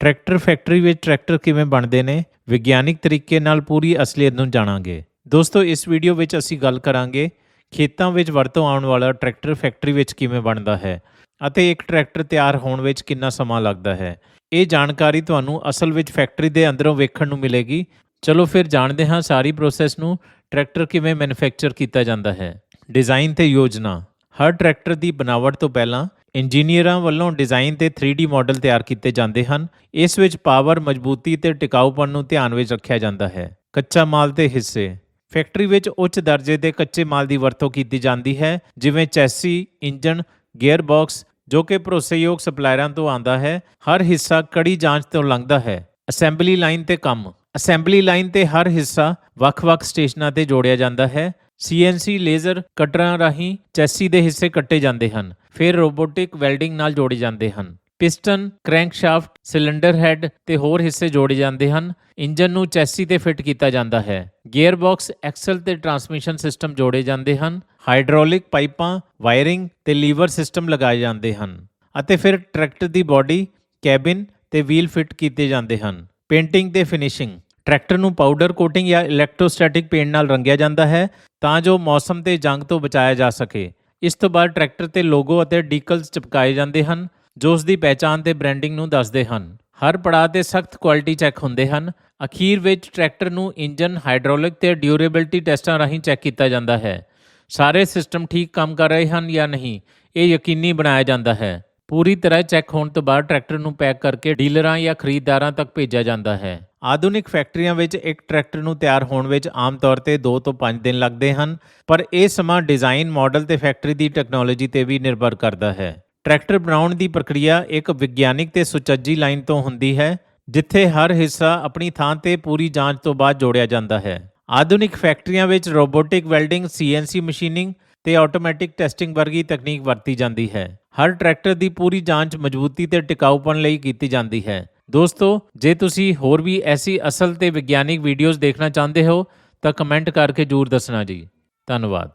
Tractor factory ਵਿੱਚ tractor ਕਿਵੇਂ ਬਣਦੇ ਨੇ, ਵਿਗਿਆਨਿਕ ਤਰੀਕੇ ਨਾਲ ਪੂਰੀ ਅਸਲੀਅਤ ਨੂੰ ਜਾਣਾਂਗੇ। ਦੋਸਤੋ, ਇਸ ਵੀਡੀਓ ਵਿੱਚ ਅਸੀਂ ਗੱਲ ਕਰਾਂਗੇ ਖੇਤਾਂ ਵਿੱਚ ਵਰਤੋਂ ਆਉਣ ਵਾਲਾ ਟਰੈਕਟਰ ਫੈਕਟਰੀ ਵਿੱਚ ਕਿਵੇਂ ਬਣਦਾ ਹੈ ਅਤੇ ਇੱਕ ਟਰੈਕਟਰ ਤਿਆਰ ਹੋਣ ਵਿੱਚ ਕਿੰਨਾ ਸਮਾਂ ਲੱਗਦਾ ਹੈ। ਇਹ ਜਾਣਕਾਰੀ ਤੁਹਾਨੂੰ ਅਸਲ ਵਿੱਚ ਫੈਕਟਰੀ ਦੇ ਅੰਦਰੋਂ ਵੇਖਣ ਨੂੰ ਮਿਲੇਗੀ। ਚਲੋ ਫਿਰ ਜਾਣਦੇ ਹਾਂ ਸਾਰੀ ਪ੍ਰੋਸੈਸ ਨੂੰ, ਟਰੈਕਟਰ ਕਿਵੇਂ ਮੈਨੂਫੈਕਚਰ ਕੀਤਾ ਜਾਂਦਾ ਹੈ। ਡਿਜ਼ਾਈਨ ਤੇ ਯੋਜਨਾ। ਹਰ ਟਰੈਕਟਰ ਦੀ ਬਣਾਵਟ ਤੋਂ ਪਹਿਲਾਂ ਇੰਜੀਨੀਅਰਾਂ ਵੱਲੋਂ ਡਿਜ਼ਾਈਨ ਤੇ 3D ਮਾਡਲ ਤਿਆਰ ਕੀਤੇ ਜਾਂਦੇ ਹਨ। ਇਸ ਵਿੱਚ ਪਾਵਰ, ਮਜ਼ਬੂਤੀ ਤੇ ਟਿਕਾਊਪਣ ਨੂੰ ਧਿਆਨ ਵਿੱਚ ਰੱਖਿਆ ਜਾਂਦਾ ਹੈ। ਕੱਚਾ ਮਾਲ ਤੇ ਹਿੱਸੇ। ਫੈਕਟਰੀ ਵਿੱਚ ਉੱਚ ਦਰਜੇ ਦੇ ਕੱਚੇ ਮਾਲ ਦੀ ਵਰਤੋਂ ਕੀਤੀ ਜਾਂਦੀ ਹੈ, ਜਿਵੇਂ ਚੈਸੀ ਇੰਜਨ ਗੀਅਰ ਬਾਕਸ ਜੋ ਕਿ ਭਰੋਸੇਯੋਗ ਸਪਲਾਇਰਾਂ ਤੋਂ ਆਂਦਾ ਹੈ। ਹਰ ਹਿੱਸਾ ਕੜੀ ਜਾਂਚ ਤੋਂ ਲੰਘਦਾ ਹੈ। ਅਸੈਂਬਲੀ ਲਾਈਨ ਤੇ ਕੰਮ। ਅਸੈਂਬਲੀ ਲਾਈਨ ਤੇ ਹਰ ਹਿੱਸਾ ਵੱਖ-ਵੱਖ ਸਟੇਸ਼ਨਾਂ ਤੇ ਜੋੜਿਆ ਜਾਂਦਾ ਹੈ। CNC ਲੇਜ਼ਰ ਕਟਰਾਂ ਰਾਹੀਂ ਚੈਸੀ ਦੇ ਹਿੱਸੇ ਕੱਟੇ ਜਾਂਦੇ ਹਨ। ਫਿਰ ਰੋਬੋਟਿਕ ਵੈਲਡਿੰਗ ਨਾਲ ਜੋੜੇ ਜਾਂਦੇ ਹਨ। ਪਿਸਟਨ, ਕ੍ਰੈਂਕਸ਼ਾਫਟ, ਸਿਲੰਡਰ ਹੈਡ ਤੇ ਹੋਰ ਹਿੱਸੇ ਜੋੜੇ ਜਾਂਦੇ ਹਨ। ਇੰਜਨ ਨੂੰ ਚੈਸੀ ਤੇ ਫਿੱਟ ਕੀਤਾ ਜਾਂਦਾ ਹੈ। ਗੀਅਰ ਐਕਸਲ ਤੇ ਟਰਾਂਸਮਿਸ਼ਨ ਸਿਸਟਮ ਜੋੜੇ ਜਾਂਦੇ ਹਨ। ਹਾਈਡ੍ਰੋਲਿਕ ਪਾਈਪਾਂ, ਵਾਇਰਿੰਗ ਤੇ ਲੀਵਰ ਸਿਸਟਮ ਲਗਾਏ ਜਾਂਦੇ ਹਨ। ਅਤੇ ਫਿਰ ਟਰੈਕਟਰ ਦੀ ਬਾਡੀ, ਕੈਬਿਨ ਤੇ ਵੀਲ ਫਿੱਟ ਕੀਤੇ ਜਾਂਦੇ ਹਨ। ਪੇਂਟਿੰਗ ਤੇ ਫਿਨਿਸ਼ਿੰਗ। ਟਰੈਕਟਰ ਨੂੰ ਪਾਊਡਰ ਕੋਟਿੰਗ ਜਾਂ ਇਲੈਕਟ੍ਰੋਸਟੈਟਿਕ ਪੇਂਟ ਨਾਲ ਰੰਗਿਆ ਜਾਂਦਾ ਹੈ ਤਾਂ ਜੋ ਮੌਸਮ ਤੇ ਜੰਗ ਤੋਂ ਬਚਾਇਆ ਜਾ ਸਕੇ। ਇਸ ਤੋਂ ਬਾਅਦ ਟਰੈਕਟਰ ਤੇ ਲੋਗੋ ਅਤੇ ਡੀਕਲਸ ਚਿਪਕਾਏ ਜਾਂਦੇ ਹਨ, ਜੋ ਉਸ ਦੀ ਪਹਿਚਾਣ ਤੇ ਬ੍ਰਾਂਡਿੰਗ ਨੂੰ ਦੱਸਦੇ ਹਨ। ਹਰ ਪੜਾਅ ਤੇ ਸਖਤ ਕੁਆਲਿਟੀ ਚੈੱਕ ਹੁੰਦੇ ਹਨ। ਅਖੀਰ ਵਿੱਚ ਟਰੈਕਟਰ ਨੂੰ ਇੰਜਨ ਹਾਈਡ੍ਰੋਲਿਕ ਤੇ ਡਿਊਰੇਬਿਲਟੀ ਟੈਸਟਾਂ ਰਾਹੀਂ ਚੈੱਕ ਕੀਤਾ ਜਾਂਦਾ ਹੈ। ਸਾਰੇ ਸਿਸਟਮ ਠੀਕ ਕੰਮ ਕਰ ਰਹੇ ਹਨ ਜਾਂ ਨਹੀਂ, ਇਹ ਯਕੀਨੀ ਬਣਾਇਆ ਜਾਂਦਾ ਹੈ। ਪੂਰੀ ਤਰ੍ਹਾਂ ਚੈੱਕ ਹੋਣ ਤੋਂ ਬਾਅਦ ਟਰੈਕਟਰ ਨੂੰ ਪੈਕ ਕਰਕੇ ਡੀਲਰਾਂ ਜਾਂ ਖਰੀਦਦਾਰਾਂ ਤੱਕ ਭੇਜਿਆ ਜਾਂਦਾ ਹੈ। ਆਧੁਨਿਕ ਫੈਕਟਰੀਆਂ ਵਿੱਚ ਇੱਕ ਟਰੈਕਟਰ ਨੂੰ ਤਿਆਰ ਹੋਣ ਵਿੱਚ ਆਮ ਤੌਰ ਤੇ 2 ਤੋਂ 5 ਦਿਨ ਲੱਗਦੇ ਹਨ, ਪਰ ਇਹ ਸਮਾਂ ਡਿਜ਼ਾਈਨ ਮਾਡਲ ਤੇ ਫੈਕਟਰੀ ਦੀ ਟੈਕਨੋਲੋਜੀ ਤੇ ਵੀ ਨਿਰਭਰ ਕਰਦਾ ਹੈ। ਟਰੈਕਟਰ ਬਣਾਉਣ ਦੀ ਪ੍ਰਕਿਰਿਆ ਇੱਕ ਵਿਗਿਆਨਿਕ ਤੇ ਸੁਚੱਜੀ ਲਾਈਨ ਤੋਂ ਹੁੰਦੀ ਹੈ, ਜਿੱਥੇ ਹਰ ਹਿੱਸਾ ਆਪਣੀ ਥਾਂ ਤੇ ਪੂਰੀ ਜਾਂਚ ਤੋਂ ਬਾਅਦ ਜੋੜਿਆ ਜਾਂਦਾ ਹੈ। ਆਧੁਨਿਕ ਫੈਕਟਰੀਆਂ ਵਿੱਚ ਰੋਬੋਟਿਕ ਵੈਲਡਿੰਗ CNC ਮਸ਼ੀਨਿੰਗ ਤੇ ਆਟੋਮੈਟਿਕ ਟੈਸਟਿੰਗ ਵਰਗੀ ਤਕਨੀਕ ਵਰਤੀ ਜਾਂਦੀ ਹੈ। ਹਰ ਟਰੈਕਟਰ ਦੀ ਪੂਰੀ ਜਾਂਚ ਮਜ਼ਬੂਤੀ ਤੇ ਟਿਕਾਊਪਣ ਲਈ ਕੀਤੀ ਜਾਂਦੀ ਹੈ। ਦੋਸਤੋ, ਜੇ ਤੁਸੀਂ ਹੋਰ ਵੀ ਐਸੀ ਅਸਲ ਤੇ ਵਿਗਿਆਨਿਕ ਵੀਡੀਓਜ਼ ਦੇਖਣਾ ਚਾਹੁੰਦੇ ਹੋ, ਤਾਂ ਕਮੈਂਟ ਕਰਕੇ ਜਰੂਰ ਦੱਸਣਾ ਜੀ। ਧੰਨਵਾਦ।